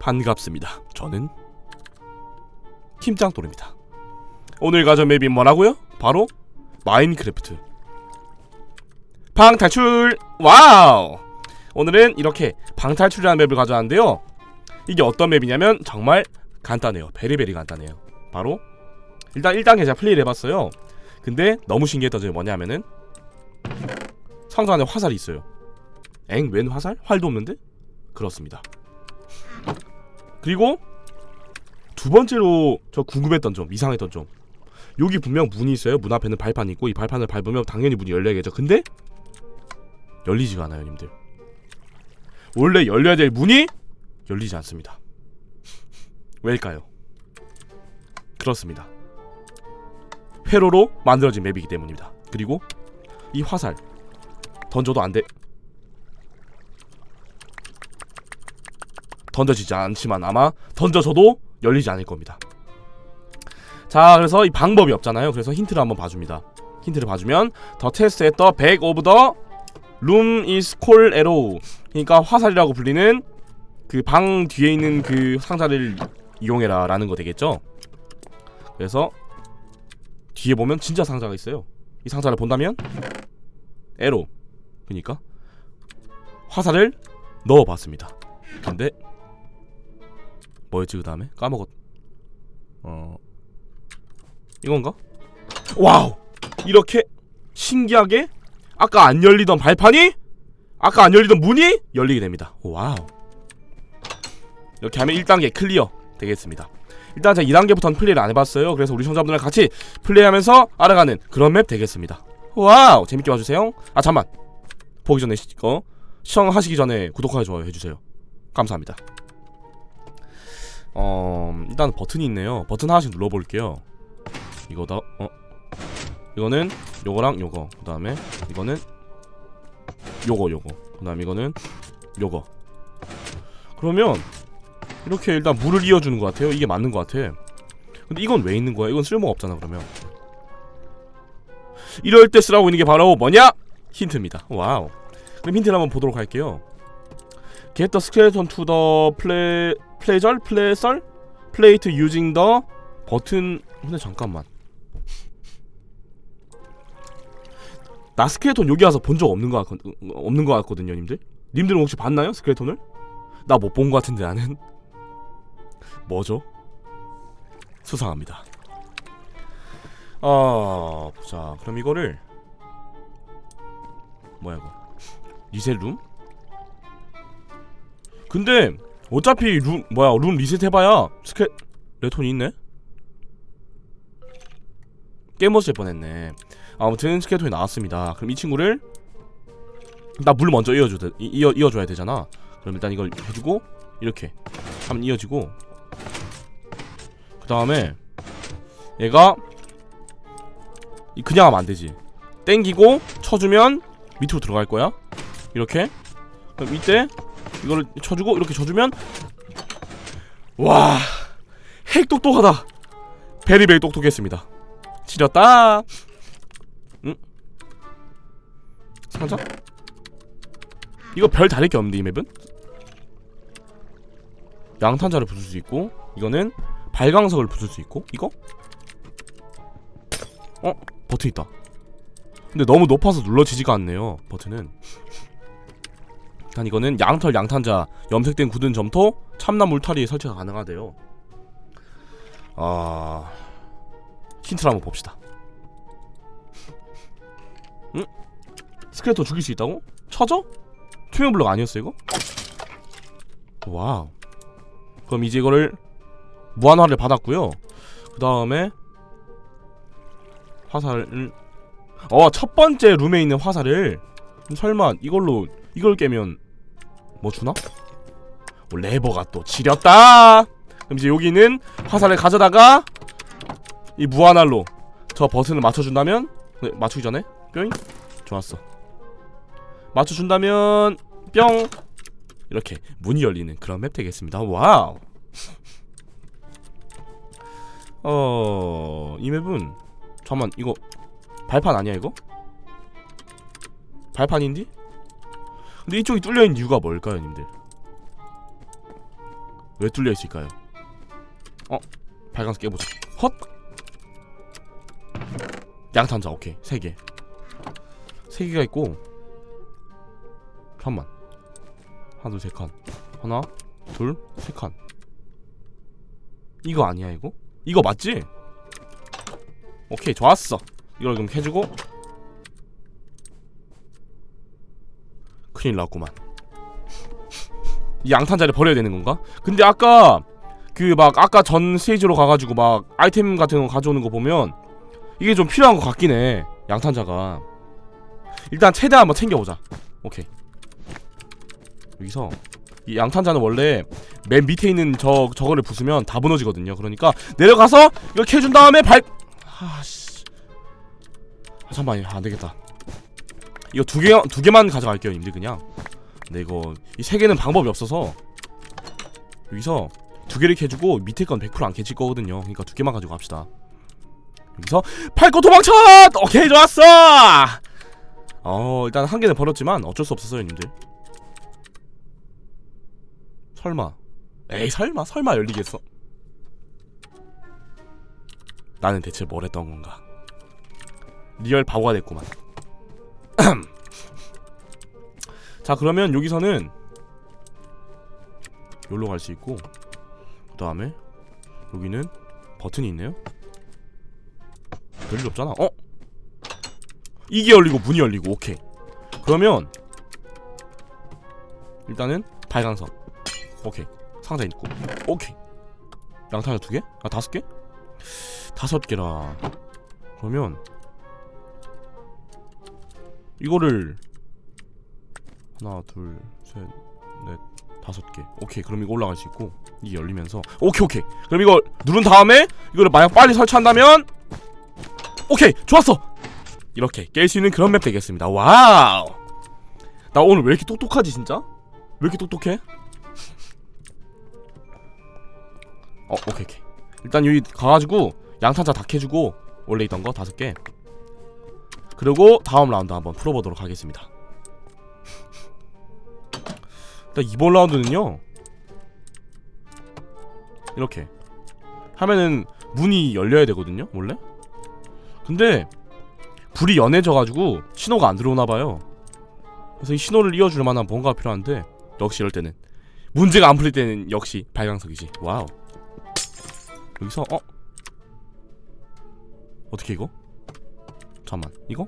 반갑습니다. 저는 팀장돌입니다. 오늘 가져온 맵이 뭐라고요? 바로 마인크래프트. 방탈출! 와우! 오늘은 이렇게 방탈출이라는 맵을 가져왔는데요. 이게 어떤 맵이냐면 정말 간단해요. 베리베리 간단해요. 바로 일단 1단계 제가 플레이를 해봤어요. 근데 너무 신기했던 점이 뭐냐면은 상자 안에 화살이 있어요. 엥? 웬 화살? 활도 없는데? 그렇습니다. 그리고 두 번째로 저 궁금했던 점, 이상했던 점. 여기 분명 문이 있어요. 문 앞에는 발판이 있고 이 발판을 밟으면 당연히 문이 열려야겠죠. 근데 열리지가 않아요, 님들. 원래 열려야 될 문이 열리지 않습니다. 왜일까요? 그렇습니다. 회로로 만들어진 맵이기 때문입니다. 그리고 이 화살 던져도 안 돼. 던져지지 않지만 아마 던져져도 열리지 않을 겁니다. 자, 그래서 이 방법이 없잖아요. 그래서 힌트를 한번 봐줍니다. 힌트를 봐주면 더 테스트 했더 백 오브 더룸 is 콜 에로우 그러니까 화살이라고 불리는 그 방 뒤에 있는 그 상자를 이용해라 라는 거 되겠죠 그래서 뒤에 보면 진짜 상자가 있어요 이 상자를 본다면 에로 그러니까 화살을 넣어봤습니다 근데 뭐였지 그 다음에 까먹었 어 이건가 와우 이렇게 신기하게 아까 안 열리던 발판이 아까 안 열리던 문이 열리게 됩니다. 와우. 이렇게 하면 1단계 클리어 되겠습니다. 일단 제가 2단계부터는 플레이를 안 해봤어요. 그래서 우리 시청자분들랑 같이 플레이하면서 알아가는 그런 맵 되겠습니다. 와우 재밌게 봐주세요. 아 잠만 보기 전에 시, 어 시청하시기 전에 구독하기 좋아요 해주세요. 감사합니다. 어 일단 버튼이 있네요. 버튼 하나씩 눌러볼게요. 이거다 어? 이거는 요거랑 요거. 그 다음에 이거는 요거 요거. 그 다음에 이거는 요거. 그러면 이렇게 일단 물을 이어주는 것 같아요. 이게 맞는 것 같아. 근데 이건 왜 있는 거야? 이건 쓸모가 없잖아 그러면. 이럴 때 쓰라고 있는 게 바로 뭐냐? 힌트입니다. 와우. 그럼 힌트를 한번 보도록 할게요. Get the skeleton to the play pleasure pleasure plate using the 버튼 근데 잠깐만 나 스켈레톤 여기 와서 본 적 없는 거 같, 없는 거 같거든요, 님들. 님들은 혹시 봤나요, 스켈레톤을? 나 못 본 거 같은데 나는. 뭐죠? 수상합니다. 어, 보자. 그럼 이거를 뭐야 이거? 리셋 룸? 근데 어차피 룸 뭐야 룸 리셋 해봐야 스켈레톤이 있네. 깨먹을 뻔했네. 아무튼 스케이톤이 나왔습니다. 그럼 이 친구를 나 물 먼저 이어줘 이어 이어줘야 되잖아. 그럼 일단 이걸 해주고 이렇게 하면 이어지고 그 다음에 얘가 이 그냥 하면 안 되지. 땡기고 쳐주면 밑으로 들어갈 거야. 이렇게 그럼 이때 이거를 쳐주고 이렇게 쳐주면 와 핵 똑똑하다. 베리베리 똑똑했습니다. 지렸다. 응? 상자? 이거 별 다를 게 없는데 이 맵은? 양탄자를 부술 수 있고 이거는 발광석을 부술 수 있고 이거? 어? 버튼 있다 근데 너무 높아서 눌러지지가 않네요 버튼은 일단 이거는 양털 양탄자 염색된 굳은 점토 참나무 울타리에 설치가 가능하대요 아... 힌트를 한번 봅시다 응? 스켈레톤 죽일 수 있다고? 쳐져? 투명 블록 아니었어 이거? 와우 그럼 이제 이거를 무한화를 받았고요 그 다음에 화살을 어 첫 번째 룸에 있는 화살을 설마 이걸로 이걸 깨면 뭐 주나? 어, 레버가 또 지렸다! 그럼 이제 여기는 화살을 가져다가 이 무한알로 저 버튼을 맞춰준다면 네, 맞추기 전에. 뿅. 좋았어. 맞춰준다면 뿅. 이렇게 문이 열리는 그런 맵 되겠습니다. 와우! 어 이 맵은 잠만 이거 발판 아니야 이거? 발판인디? 근데 이쪽이 뚫려있는 이유가 뭘까요 님들 왜 뚫려 있을까요? 어? 발광석 깨보자. 헛. 양탄자 오케이 세 개. 세 개가 있고. 잠만. 하나 둘 세 칸. 하나 둘 세 칸. 이거 아니야 이거? 이거 맞지? 오케이 좋았어. 이걸 그럼 해주고. 큰일 났구만. 이 양탄자를 버려야 되는 건가? 근데 아까 그 막 아까 전 스테이지로 가가지고 막 아이템 같은 거 가져오는 거 보면 이게 좀 필요한 것 같긴 해 양탄자가. 일단 최대한 한번 챙겨보자. 오케이. 여기서 이 양탄자는 원래 맨 밑에 있는 저 저거를 부수면 다 무너지거든요. 그러니까 내려가서 이렇게 해준 다음에 발 아씨. 아, 잠깐만 안 되겠다 이거 두 개 두 개만 가져갈게요 님들 그냥 근데 이거 이 세 개는 방법이 없어서 여기서 두 개를 캐주고 밑에 건 100%안 캐칠 거거든요. 그러니까 두 개만 가지고 갑시다. 여기서 밟고 도망쳐! 오케이 좋았어! 어 일단 한 개는 버렸지만 어쩔 수 없었어요 님들. 설마 에이 설마 설마 열리겠어? 나는 대체 뭘 했던 건가? 리얼 바보가 됐구만. 자 그러면 여기서는 여기로 갈 수 있고 그 다음에 여기는 버튼이 있네요. 별일 없잖아. 어? 이게 열리고 문이 열리고 오케이. 그러면 일단은 발광석 오케이. 상자 있고. 오케이. 양탄자 두 개? 아 다섯 개? 다섯 개라. 그러면 이거를 하나 둘셋넷 다섯 개. 오케이 그럼 이거 올라갈 수 있고 이게 열리면서. 오케이 오케이. 그럼 이거 누른 다음에 이거를 만약 빨리 설치한다면 오케이 좋았어. 이렇게 깰 수 있는 그런 맵 되겠습니다. 와우. 나 오늘 왜 이렇게 똑똑하지 진짜? 왜 이렇게 똑똑해? 어 오케이 오케이. 일단 여기 가가지고 양탄자 다 캐주고 원래 있던 거 다섯 개 그리고 다음 라운드 한번 풀어보도록 하겠습니다. 일단 이번 라운드는요. 이렇게 하면은 문이 열려야 되거든요 원래? 근데 불이 연해져가지고 신호가 안 들어오나봐요. 그래서 이 신호를 이어줄 만한 뭔가가 필요한데 역시 이럴 때는. 문제가 안 풀릴 때는 역시 발광석이지. 와우. 여기서 어? 어떻게 이거? 잠만 이거?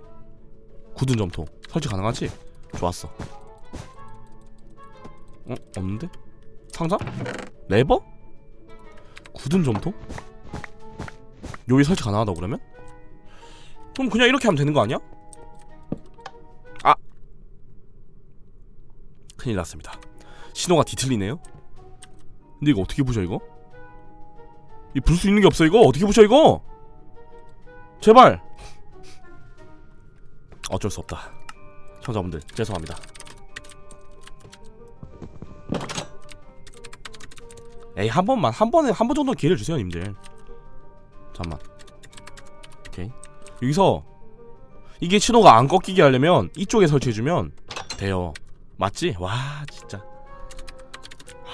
굳은 점토 설치 가능하지? 좋았어 어? 없는데? 상자? 레버? 굳은 점토? 여기 설치 가능하다고 그러면? 그럼 그냥 이렇게 하면 되는 거 아니야? 아! 큰일 났습니다 신호가 뒤틀리네요 근데 이거 어떻게 보셔 이거? 이불수 있는 게 없어 이거 어떻게 보셔 이거? 제발 어쩔 수 없다. 청자분들 죄송합니다. 에이 한 번만 한 번에 한 번 정도 기회를 주세요 님들. 잠만. 오케이. 여기서 이게 신호가 안 꺾이게 하려면 이쪽에 설치해주면 돼요. 맞지? 와 진짜.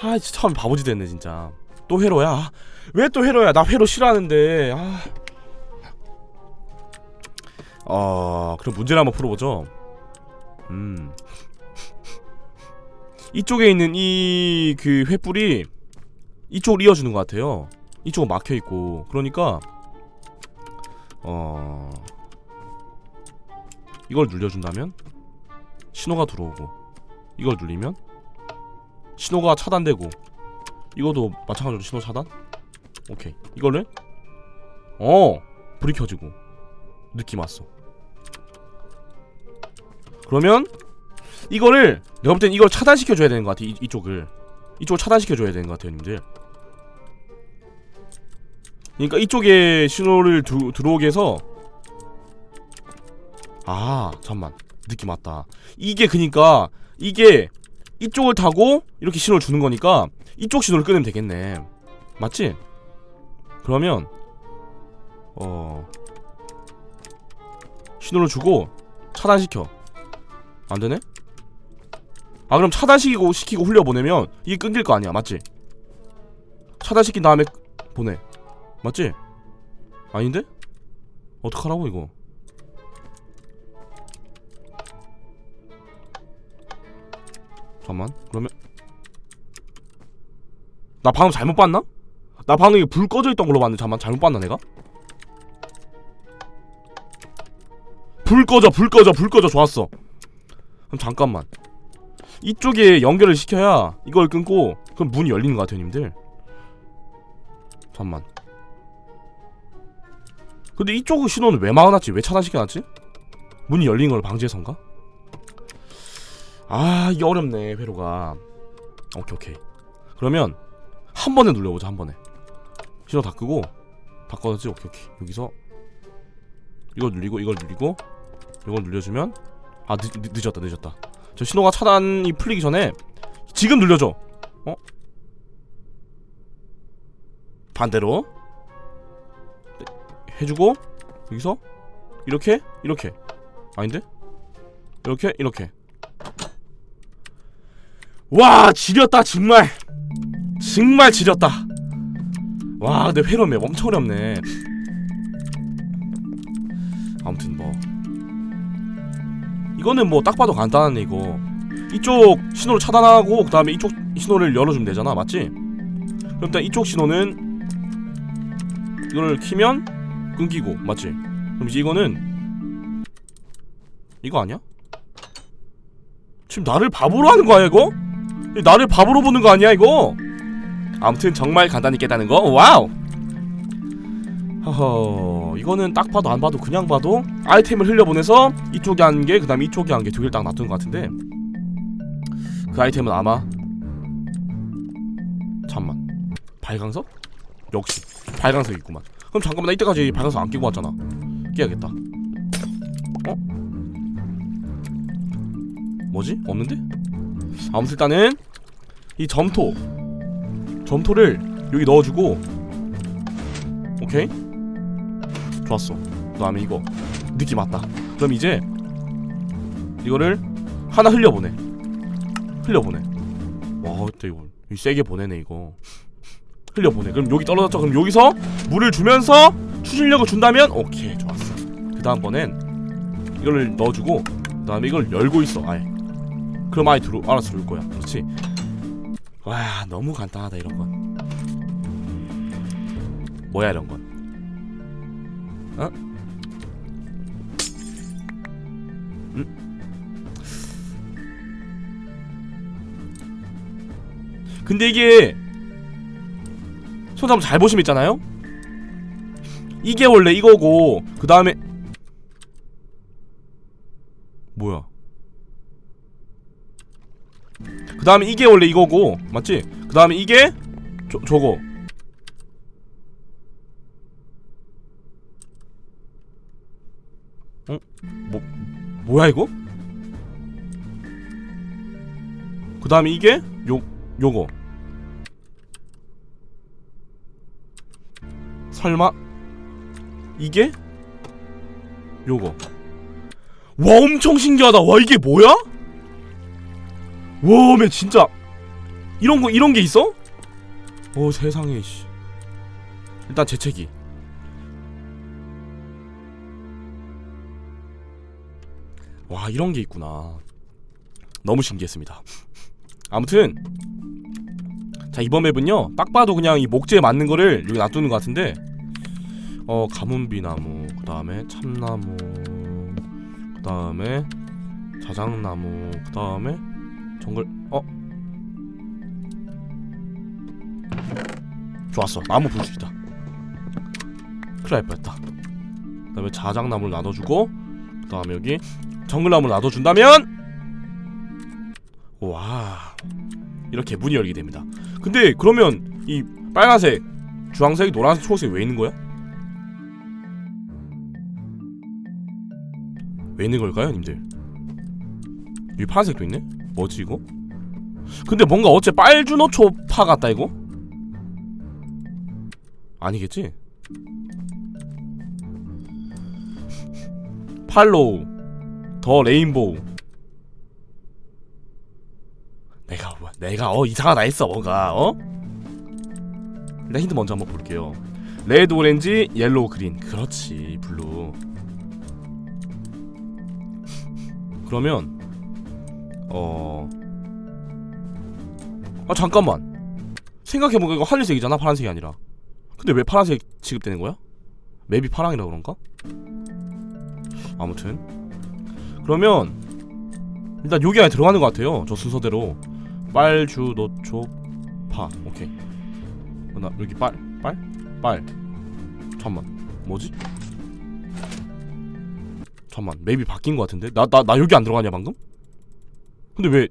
아 처음 바보지 됐네 진짜. 또 회로야? 왜 또 회로야? 나 회로 싫어하는데. 아. 어 그럼 문제를 한번 풀어보죠 음 이쪽에 있는 이 그 횃불이 이쪽을 이어주는 것 같아요. 이쪽은 막혀 있고 그러니까 어 이걸 눌려준다면 신호가 들어오고 이걸 눌리면 신호가 차단되고 이것도 마찬가지로 신호 차단. 오케이 이거를 어 불이 켜지고 느낌 왔어. 그러면 이거를 내가 볼 땐 이걸 차단시켜 줘야 되는 것 같아 이, 이쪽을. 이쪽을 차단시켜 줘야 되는 것 같아요 님들. 그러니까 이쪽에 신호를 두, 들어오게 해서 아 잠만. 느낌 왔다. 이게 그니까 이게 이쪽을 타고 이렇게 신호를 주는 거니까 이쪽 신호를 끊으면 되겠네. 맞지? 그러면 어 신호를 주고 차단시켜 안되네? 아 그럼 차단시키고 시키고 흘려보내면 이게 끊길 거 아니야 맞지? 차단시킨 다음에 보내 맞지? 아닌데? 어떡하라고 이거 잠깐만 그러면 나 방금 잘못 봤나? 나 방금 이게 불 꺼져 있던 걸로 봤는데 잠만 잘못 봤나 내가? 불 꺼져 불 꺼져 불 꺼져 좋았어 그럼 잠깐만. 이쪽에 연결을 시켜야 이걸 끊고 그럼 문이 열리는 것 같아요 님들. 잠만. 근데 이쪽 신호는 왜 막아놨지? 왜 차단시켜놨지? 문이 열리는 걸 방지해서인가? 아 이게 어렵네 회로가. 오케이 오케이. 그러면 한 번에 눌려보자 한 번에. 신호 다 끄고 다 꺼졌지. 오케이 오케이. 여기서 이걸 눌리고 이걸 눌리고 이걸 눌려주면 아 늦, 늦, 늦 었다 늦었다. 저 신호가 차단이 풀리기 전에 지금 눌려줘. 어? 반대로. 네, 해주고 여기서 이렇게 이렇게. 아닌데? 이렇게 이렇게. 와 지렸다 정말. 정말 지렸다. 와 근데 회로맵 엄청 어렵네. 아무튼 뭐 이거는 뭐 딱 봐도 간단하네 이거 이쪽 신호를 차단하고 그 다음에 이쪽 신호를 열어주면 되잖아 맞지? 그럼 일단 이쪽 신호는 이거를 키면 끊기고 맞지? 그럼 이제 이거는 이거 아니야? 지금 나를 바보로 하는 거 아니야 이거? 나를 바보로 보는 거 아니야 이거? 아무튼 정말 간단히 깨다는 거 와우 허허 이거는 딱 봐도 안 봐도 그냥 봐도 아이템을 흘려보내서 이쪽에 한 개 그 다음에 이쪽에 한 개 두 개를 딱 놔두는 것 같은데 그 아이템은 아마 잠만 발광석? 역시 발광석이 있구만 그럼 잠깐만 나 이때까지 발광석 안 끼고 왔잖아 깨야겠다 어? 뭐지? 없는데? 아무튼 일단은 이 점토 점토를 여기 넣어주고 오케이 좋았어. 그 다음에 이거. 느낌 왔다. 그럼 이제 이거를 하나 흘려보내. 흘려보내. 와 그때 이거 이 세게 보내네 이거. 흘려보내. 그럼 여기 떨어졌죠? 그럼 여기서 물을 주면서 추진력을 준다면 오케이 좋았어. 그 다음번엔 이거를 넣어주고 그 다음에 이걸 열고 있어 아예. 그럼 아예 들어 알아서 들어올 거야. 그렇지? 와 너무 간단하다 이런 건. 뭐야 이런 건 어? 음? 근데 이게 손 한번 잘 보시면 있잖아요 이게 원래 이거고 그 다음에 뭐야 그 다음에 이게 원래 이거고 맞지? 그 다음에 이게 저, 저거 어? 뭐 뭐야 이거? 그 다음에 이게 요 요거 설마 이게 요거 와 엄청 신기하다 와 이게 뭐야? 와매 진짜 이런 거 이런 게 있어? 어 세상에 씨 일단 재채기 와 이런 게 있구나. 너무 신기했습니다. 아무튼 자 이번 맵은요 딱 봐도 그냥 이 목재에 맞는 거를 여기 놔두는 것 같은데 어 가문비 나무 그 다음에 참나무 그 다음에 자작나무 그 다음에 정글 어? 좋았어. 나무 볼 수 있다. 큰일 날 뻔했다. 그 다음에 자작나무를 나눠주고 그 다음에 여기 정글나무를 놔둬준다면 와 이렇게 문이 열리게 됩니다 근데 그러면 이 빨간색 주황색 노란색 초록색 왜 있는 거야? 왜 있는 걸까요 님들 여기 파란색도 있네? 뭐지 이거? 근데 뭔가 어째 빨주노초 파 같다 이거? 아니겠지? 팔로우 더 레인보우 내가 뭐 내가 어 이상하다 했어 뭔가 어? 일단 힌트 먼저 한번 볼게요. 레드, 오렌지, 옐로우, 그린. 그렇지, 블루. 그러면 어. 아 잠깐만. 생각해보니까 이거 하늘색이잖아, 파란색이 아니라. 근데 왜 파란색 취급되는 거야? 맵이 파랑이라 그런가? 아무튼 그러면 일단 여기 안에 들어가는 것 같아요. 저 순서대로 빨 주 노 초 파 오케이. 어, 나 여기 빨 빨? 빨. 잠만 뭐지? 잠만 맵이 바뀐 것 같은데 나 나 나 여기 안 들어가냐 방금? 근데 왜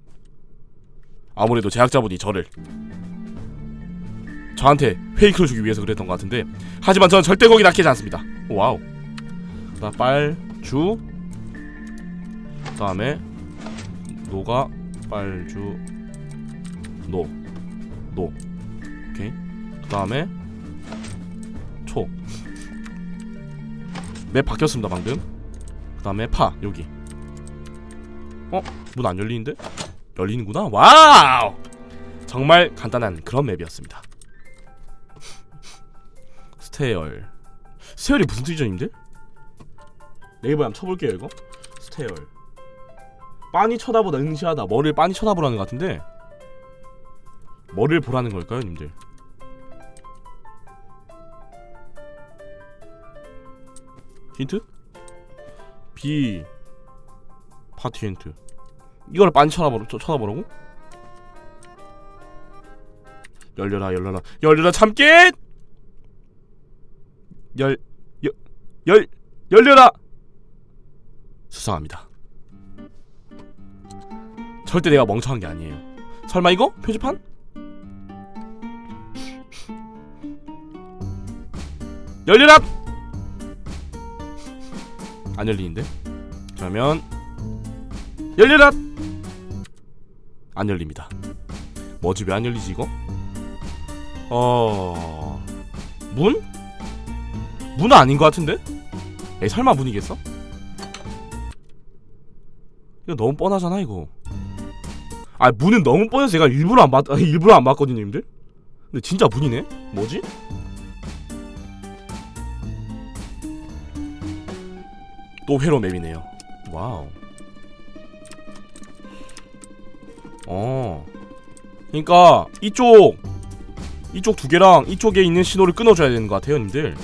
아무래도 제작자분이 저를 저한테 페이크를 주기 위해서 그랬던 것 같은데 하지만 저는 절대 거기 낚이지 않습니다 와우 나 빨 주 그 다음에 노가 빨주 노 노. 오케이 그 다음에 초. 맵 바뀌었습니다 방금. 그 다음에 파 여기. 어? 문 안 열리는데? 열리는구나. 와우! 정말 간단한 그런 맵이었습니다. 스테열. 스테열이 무슨 뜻이죠님들? 네이버에 한번 쳐볼게요 이거. 스테열. 빤히 쳐다보다 응시하다. 머리를 빤히 쳐다보라는 것 같은데 뭐를 보라는 걸까요, 님들? 힌트? B 파티 힌트 이걸 빤히 쳐다보라, 쳐- 쳐다보라고? 열려라 열려라 열려라 참깨 열, 열, 열, 열려라 수상합니다 절대 내가 멍청한 게 아니에요 설마 이거? 표지판? 열려라! 안 열리는데? 그러면 열려라! 안 열립니다. 뭐지 왜 안 열리지 이거? 어... 문? 문은 아닌 것 같은데? 에이 설마 문이겠어? 이거 너무 뻔하잖아 이거 아 문은 너무 뻔해서 제가 일부러 안 봤, 아, 일부러 안 봤거든요 님들 근데 진짜 문이네? 뭐지? 또 회로 맵이네요. 와우. 어. 그러니까 이쪽 이쪽 두 개랑 이쪽에 있는 신호를 끊어줘야 되는 것 같아요, 님들.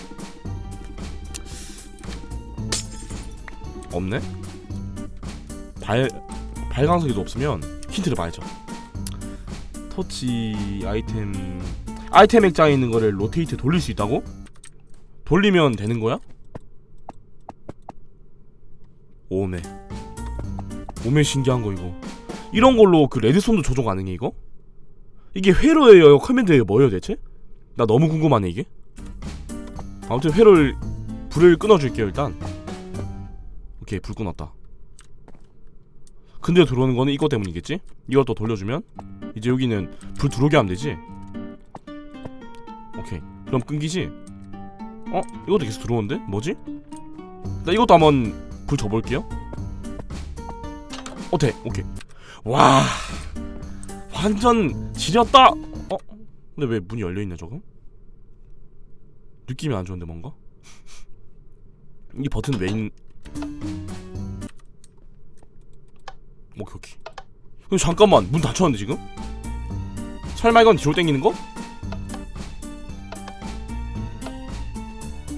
없네? 발 발광석이도 없으면 힌트를 봐야죠. 터치 아이템 아이템 액자에 있는 거를 로테이트 돌릴 수 있다고? 돌리면 되는 거야? 오메 오메 신기한 거 이거 이런 걸로 그 레드손도 조종 가능해 이거? 이게 회로예요 커맨드예요 뭐예요 대체? 나 너무 궁금하네 이게 아무튼 회로를 불을 끊어줄게요 일단 오케이 불 끊었다 근데 들어오는 거는 이거 때문이겠지? 이걸 또 돌려주면 이제 여기는 불 들어오게 하면 되지 오케이 그럼 끊기지? 어? 이것도 계속 들어오는데? 뭐지? 나 이것도 한번 불 줘볼게요. 어때? 오케이. 와, 완전 지렸다. 어? 근데 왜 문이 열려 있냐 저거? 느낌이 안 좋은데 뭔가? 이 버튼 왜 있? 오케이 오케이. 근데 잠깐만 문 닫혔는데 지금? 설마 이건 뒤로 당기는 거?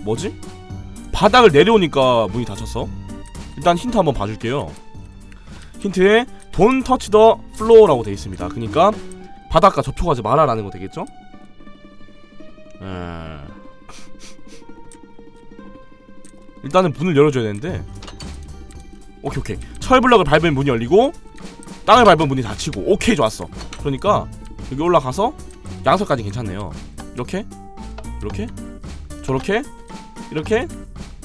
뭐지? 바닥을 내려오니까 문이 닫혔어. 일단 힌트 한번 봐줄게요. 힌트에 Don't touch the floor라고 돼 있습니다. 그러니까 바닥과 접촉하지 마라라는 거 되겠죠? 에... 일단은 문을 열어줘야 되는데 오케이 오케이 철블럭을 밟으면 문이 열리고 땅을 밟으면 문이 닫히고 오케이 좋았어. 그러니까 여기 올라가서 양석까지 괜찮네요. 이렇게? 이렇게? 저렇게? 이렇게?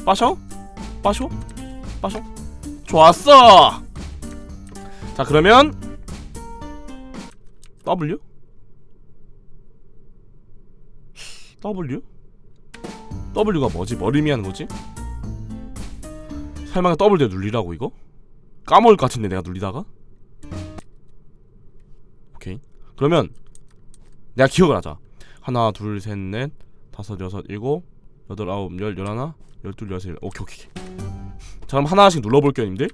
빠셔? 빠셔? 빠셔? 좋았어! 자 그러면 W? W? W가 뭐지? 뭘 의미하는 거지? 설마 W 눌리라고 이거? 까먹을 것 같은데 내가 눌리다가? 오케이. 그러면 내가 기억을 하자. 하나 둘 셋 넷 다섯 여섯 일곱 여덟 아홉 열 열하나 열둘 열셋 오케이 오케이. 자 그럼 하나씩 눌러볼게요 님들.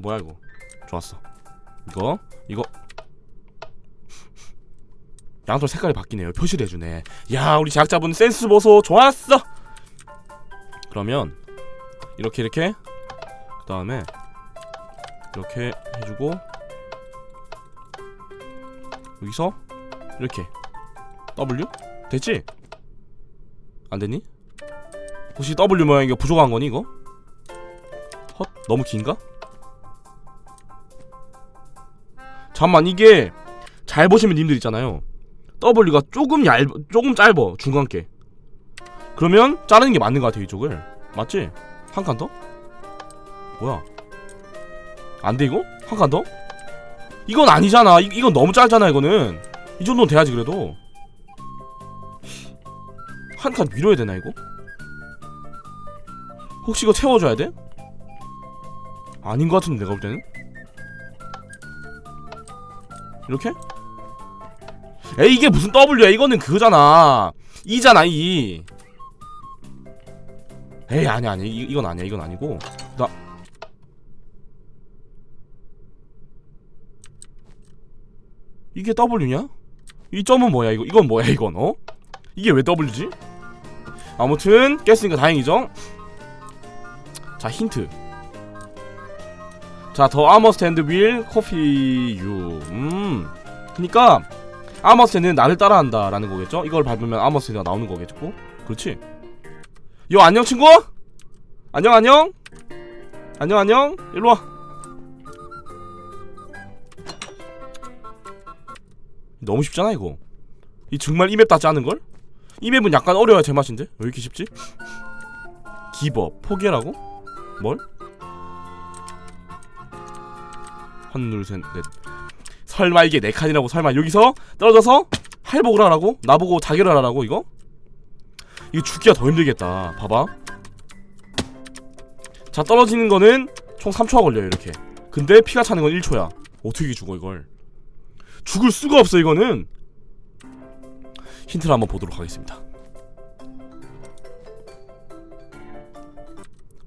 뭐야 이거? 좋았어. 이거 이거. 양털 색깔이 바뀌네요. 표시를 해주네. 야 우리 제작자분 센스 보소. 좋았어. 그러면 이렇게 이렇게. 그 다음에 이렇게 해주고 여기서 이렇게 W 됐지? 안 됐니? 혹시 W 모양 이거 부족한 거니 이거? 헛 너무 긴가? 잠만 이게 잘 보시면 님들 있잖아요 W가 조금 얇 조금 짧아 중간께 그러면 자르는 게 맞는 것 같아 이쪽을 맞지? 한 칸 더? 뭐야 안돼 이거? 한 칸 더? 이건 아니잖아 이, 이건 너무 짧잖아 이거는 이 정도는 돼야지 그래도 한 칸 밀어야 되나 이거? 혹시 이거 채워줘야 돼? 아닌 것 같은데 내가 볼 때는 이렇게? 에이 이게 무슨 W야 이거는 그거잖아 이잖아 이 에이 아니 아니 이, 이건 아니야 이건 아니고 이게 W냐? 이 점은 뭐야 이거? 이건 뭐야 이건 어? 이게 왜 W지? 아무튼 깼으니까 다행이죠? 자 힌트. 자더 아머 스탠드 윌 커피 유음. 그니까 아머 스탠드는 나를 따라한다 라는 거겠죠? 이걸 밟으면 아머 스탠드가 나오는 거겠고 그렇지? 요 안녕 친구 안녕 안녕? 안녕 안녕? 일로와 너무 쉽잖아 이거 이 정말 이맵 다 짜는걸? 이 맵은 약간 어려워야 제맛인데 왜 이렇게 쉽지? 기버 포기하라고? 뭘? 한둘셋넷 설마 이게 네 칸이라고 설마 여기서 떨어져서 할복을 하라고? 나보고 자결을 하라고 이거? 이거 죽기가 더 힘들겠다 봐봐 자 떨어지는 거는 총 3초가 걸려요 이렇게 근데 피가 차는 건 1초야 어떻게 죽어 이걸 죽을 수가 없어 이거는 힌트를 한번 보도록 하겠습니다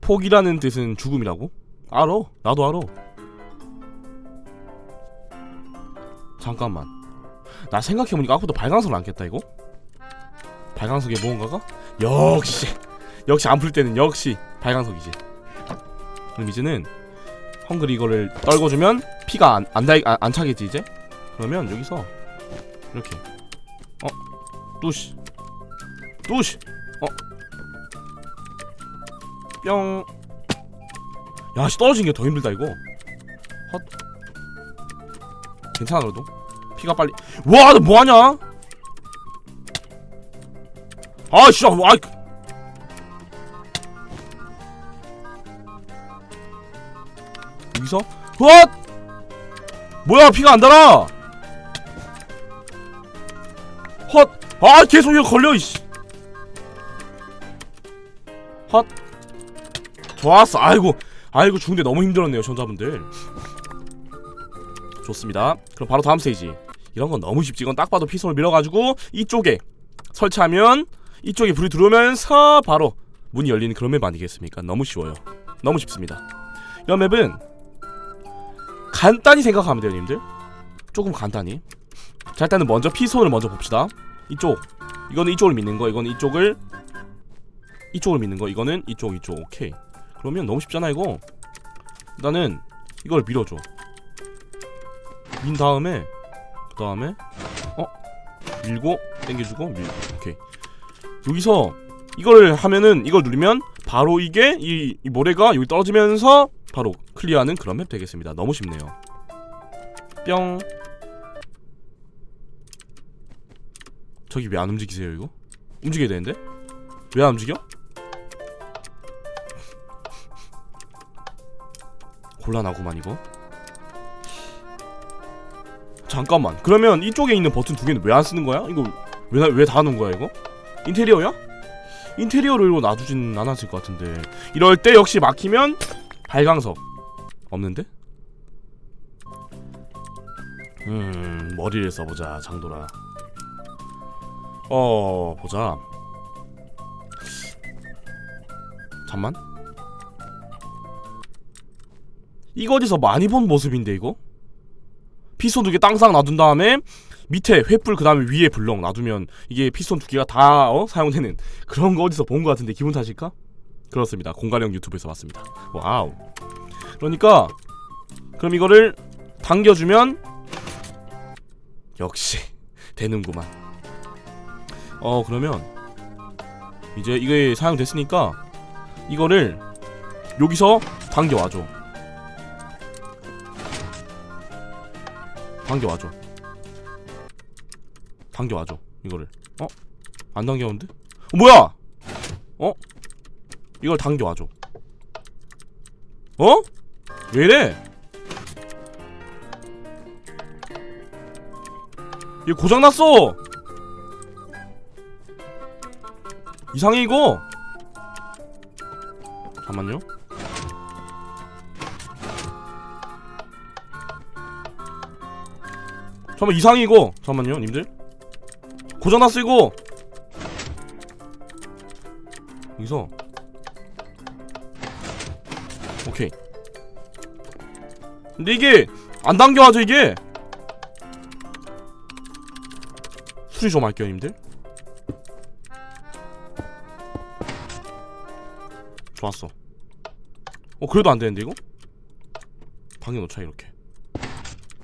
포기라는 뜻은 죽음이라고? 알아 나도 알아 잠깐만 나 생각해보니까 아까부터 발광석을 안 깼다 이거? 발광석에 무언가가? 역시 역시 안 풀 때는 역시 발광석이지 그럼 이제는 헝그리 이거를 떨궈주면 피가 안, 안, 달, 안, 안 차겠지 이제? 그러면 여기서 이렇게 어? 뚜시 뚜시 어? 뿅. 야씨 떨어진 게 더 힘들다 이거. 헛. 괜찮아 그래도? 피가 빨리. 와너 뭐하냐? 아 진짜 아 여기서? 헛! 뭐야 피가 안 달아 아 계속 이거 걸려 이씨. 헛. 좋았어. 아이고. 아이고 죽는데 너무 힘들었네요 전자분들. 좋습니다. 그럼 바로 다음 스테이지. 이런 건 너무 쉽지. 이건 딱 봐도 피손을 밀어가지고 이쪽에 설치하면 이쪽에 불이 들어오면서 바로 문이 열리는 그런 맵 아니겠습니까? 너무 쉬워요. 너무 쉽습니다. 이런 맵은 간단히 생각하면 돼요 님들. 조금 간단히. 자 일단은 먼저 피손을 먼저 봅시다 이쪽. 이거는 이쪽을 믿는 거. 이거는 이쪽을 이쪽을 믿는 거. 이거는 이쪽 이쪽. 오케이. 그러면 너무 쉽잖아 이거. 일단은 이걸 밀어줘. 민 다음에 그 다음에 어? 밀고 당겨주고 밀고 오케이. 여기서 이걸 하면은 이걸 누르면 바로 이게 이, 이 모래가 여기 떨어지면서 바로 클리어하는 그런 맵 되겠습니다. 너무 쉽네요. 뿅 저기 왜 안 움직이세요 이거? 움직여야 되는데? 왜 안 움직여? 곤란하구만 이거 잠깐만 그러면 이쪽에 있는 버튼 두 개는 왜 안 쓰는 거야? 이거 왜 왜 다 놓은 거야 이거? 인테리어야? 인테리어로 놔두진 않았을 것 같은데 이럴 때 역시 막히면 발광석 없는데? 음 머리를 써보자 장돌아 어 보자. 잠만. 이거 어디서 많이 본 모습인데 이거? 피스톤 두개 땅상 놔둔 다음에 밑에 횃불 그 다음에 위에 블럭 놔두면 이게 피스톤 두 개가 다 어? 사용되는 그런 거 어디서 본 거 같은데 기분 탓일까? 그렇습니다. 공간형 유튜브에서 봤습니다. 와우. 그러니까 그럼 이거를 당겨주면 역시 되는구만 어 그러면 이제 이게 사용됐으니까 이거를 여기서 당겨와줘 당겨와줘 당겨와줘 이거를 어? 안 당겨오는데? 어, 뭐야? 어? 이걸 당겨와줘 어? 왜이래? 이거 고장났어 이상해 이거 잠깐만요. 잠깐만 이상해 이거 잠깐만요 님들. 고장났어 이거. 여기서. 오케이. 근데 이게 안 당겨와져 이게 수리 좀 할게요 님들 좋았어 어 그래도 안 되는데 이거? 당겨놓자 이렇게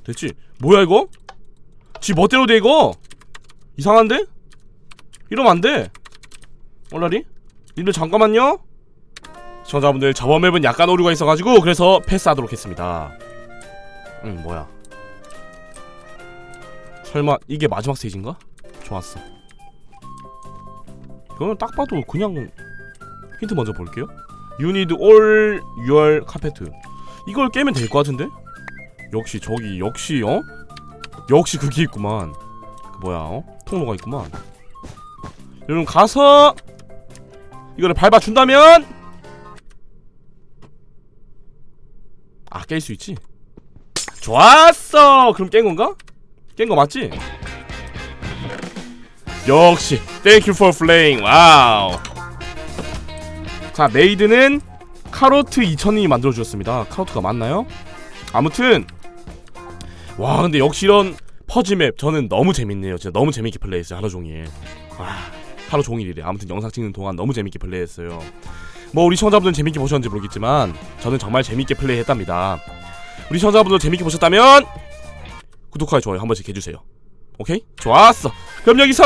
됐지? 뭐야 이거? 지 멋대로 돼 이거? 이상한데? 이러면 안돼 얼라리? 님들 잠깐만요 시청자분들 저번 맵은 약간 오류가 있어가지고 그래서 패스하도록 했습니다 응 뭐야 설마 이게 마지막 스테이지인가? 좋았어 이거는 딱 봐도 그냥 힌트 먼저 볼게요 Need all your carpet 이걸 깨면 될 것 같은데? 역시 저기 역시 어? 역시 그게 있구만 그 뭐야 어? 통로가 있구만 여러분 가서 이거를 밟아준다면 아 깰 수 있지 좋았어 그럼 깬 건가? 깬 거 맞지? 역시 you for playing 와우 자 메이드는 카로트 2000이 만들어주셨습니다. 카로트가 맞나요? 아무튼 와 근데 역시 이런 퍼즐맵 저는 너무 재밌네요. 진짜 너무 재밌게 플레이했어요 하루 종일. 와 하루 종일이래. 아무튼 영상 찍는 동안 너무 재밌게 플레이했어요. 뭐 우리 시청자분들은 재밌게 보셨는지 모르겠지만 저는 정말 재밌게 플레이했답니다. 우리 시청자분들 재밌게 보셨다면 구독하기 좋아요 한 번씩 해주세요. 오케이? 좋았어. 그럼 여기서